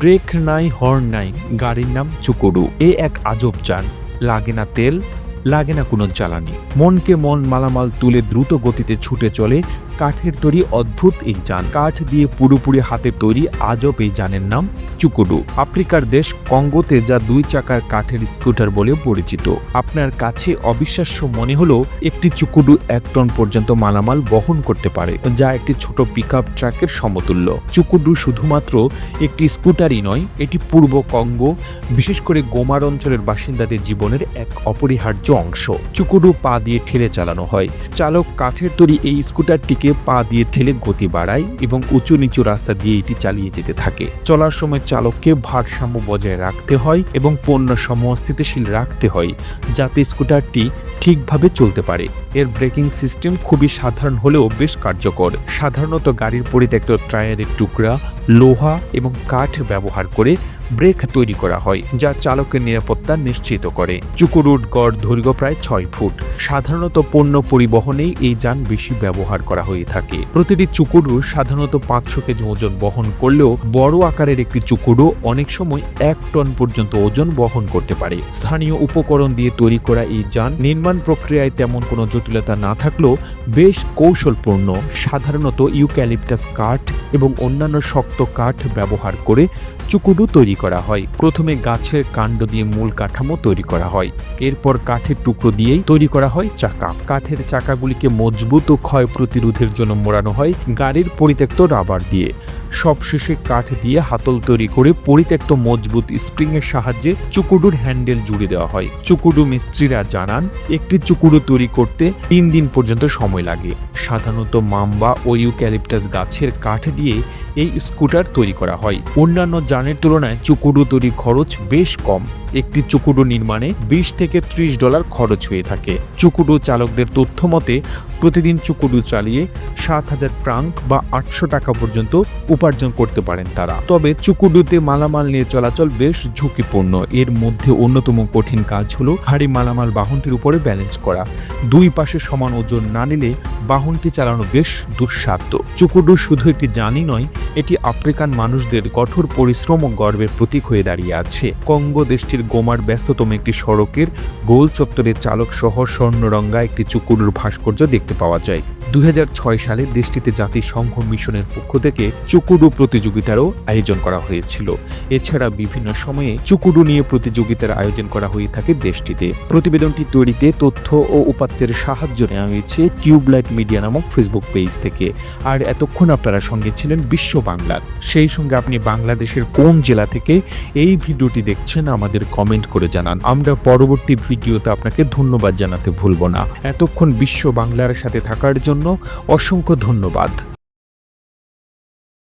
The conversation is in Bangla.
ব্রেক নাই, হর্ন নাই, গাড়ির নাম চুকুডু। এ এক আজব যান, লাগে না তেল, লাগে না কোনো জ্বালানি। মনকে মন মালামাল তুলে দ্রুত গতিতে ছুটে চলে কাঠের তৈরি অদ্ভুত এই যান। কাঠ দিয়ে পুরোপুরি হাতে তৈরি আজব এই যানের নাম চুকুডু। আফ্রিকার দেশ কঙ্গোতে যা দুই চাকার কাঠের স্কুটার বলে পরিচিত। আপনার কাছে অবিশ্বাস্য মনে হলো একটি চুকুডু এক টন পর্যন্ত মালামাল বহন করতে পারে, যা একটি ছোট পিকআপ ট্রাকের সমতুল্য। চুকুডু শুধুমাত্র একটি স্কুটারই নয়, এটি পূর্ব কঙ্গো, বিশেষ করে গোমার অঞ্চলের বাসিন্দাদের জীবনের এক অপরিহার্য অংশ। চুকুডু পা দিয়ে ঠেলে চালানো হয়। চালক কাঠের তৈরি এই স্কুটারটিকে পা দিয়ে ঠেলে গতি বাড়ায় এবং উঁচু নিচু রাস্তা দিয়ে এটি চালিয়ে যেতে থাকে। চলার সময় চালককে ভারসাম্য বজায় রাখতে হয় এবং পণ্য সমূহ স্থিতিশীল রাখতে হয়, যাতে স্কুটারটি ঠিকভাবে চলতে পারে। এর ব্রেকিং সিস্টেম খুবই সাধারণ হলেও বেশ কার্যকর। সাধারণত গাড়ির পরিত্যক্ত টায়ারের টুকরা, লোহা এবং কাঠ ব্যবহার করে ব্রেক তৈরি করা হয়, যা চালকের নিরাপত্তা নিশ্চিত করে। চুকুরুট গড় দৈর্ঘ্য প্রায় ছয় ফুট। সাধারণত পণ্য পরিবহনেই এই যান বেশি ব্যবহার করা হয়ে থাকে। প্রতিটি চুকুরু সাধারণত পাঁচশো কেজি ওজন বহন করলেও বড় আকারের একটি চুকুরু অনেক সময় এক টন পর্যন্ত ওজন বহন করতে পারে। স্থানীয় উপকরণ দিয়ে তৈরি করা এই যান নির্মাণ প্রক্রিয়ায় তেমন কোনো জটিলতা না থাকলেও বেশ কৌশলপূর্ণ। সাধারণত ইউক্যালিপটাস কাঠ এবং অন্যান্য শক্ত কাঠ ব্যবহার করে চুকুডু তৈরি করা হয়। প্রথমে গাছের কাণ্ড দিয়ে মূল কাঠামো তৈরি করা হয়। এরপর কাঠের টুকরো দিয়েই তৈরি করা হয় চাকা। কাঠের চাকাগুলিকে মজবুত ও ক্ষয় প্রতিরোধের জন্য মোড়ানো হয় গাড়ির পরিত্যক্ত রাবার দিয়ে। সবশেষে কাঠ দিয়ে হাতল তৈরি করে পরিত্যক্ত মজবুত স্প্রিং এর সাহায্যে চুকুডুর হ্যান্ডেল জুড়ে দেওয়া হয়। চুকুডু মিস্ত্রিরা জানান, একটি চুকুডু তৈরি করতে তিন দিন পর্যন্ত সময় লাগে। সাধারণত মাম্বা ও ইউক্যালিপটাস গাছের কাঠ দিয়ে এই স্কুটার তৈরি করা হয়। অন্যান্য যানের তুলনায় চুকুডু তৈরির খরচ বেশ কম। একটি চুকুডু নির্মাণে বিশ থেকে ত্রিশ ডলার খরচ হয়ে থাকে। চুকুডু চালকদের তথ্য মতে, প্রতিদিন চুকুডু চালিয়ে সাত হাজার ফ্রাঙ্ক বা আটশো টাকা পর্যন্ত উপার্জন করতে পারেন তারা। তবে চুকুডুতে মালামাল নিয়ে চলাচল বেশ ঝুঁকিপূর্ণ। এর মধ্যে অন্যতম কঠিন কাজ হলো ভারী মালামাল বাহনটির উপরে ব্যালেন্স করা। দুই পাশে সমান ওজন না নিলে বাহনটি চালানো বেশ দুঃসাধ্য। চুকুডু শুধু একটি জানি নয় এটি আফ্রিকান মানুষদের কঠোর পরিশ্রম ও গর্বের প্রতীক হয়ে দাঁড়িয়ে আছে। কঙ্গো দেশটির গোমার ব্যস্ততম একটি সড়কের গোল চত্বরের চালক সহ স্বর্ণরঙ্গা একটি চুকুরুর ভাস্কর্য দেখতে পাওয়া যায়। দুই হাজার ছয় সালে দেশটিতে জাতিসংঘ মিশনের পক্ষ থেকে চুকুডু প্রতিযোগিতারও আয়োজন করা হয়েছিল। এছাড়া বিভিন্ন সময়ে চুকুডু নিয়ে প্রতিযোগিতার আয়োজন করা হয়ে থাকে দেশটিতে। প্রতিবেদনটি তৈরিতে তথ্য ও উপাত্তের সাহায্য নেওয়া হয়েছে টিউবলাইট মিডিয়া নামক ফেসবুক পেজ থেকে। আর এতক্ষণ আপনারা সঙ্গে ছিলেন বিশ্ব বাংলার। সেই সঙ্গে আপনি বাংলাদেশের কোন জেলা থেকে এই ভিডিওটি দেখছেন আমাদের কমেন্ট করে জানান। আমরা পরবর্তী ভিডিওতে আপনাকে ধন্যবাদ জানাতে ভুলব না। এতক্ষণ বিশ্ব বাংলার সাথে থাকার জন্য অসংখ্য ধন্যবাদ।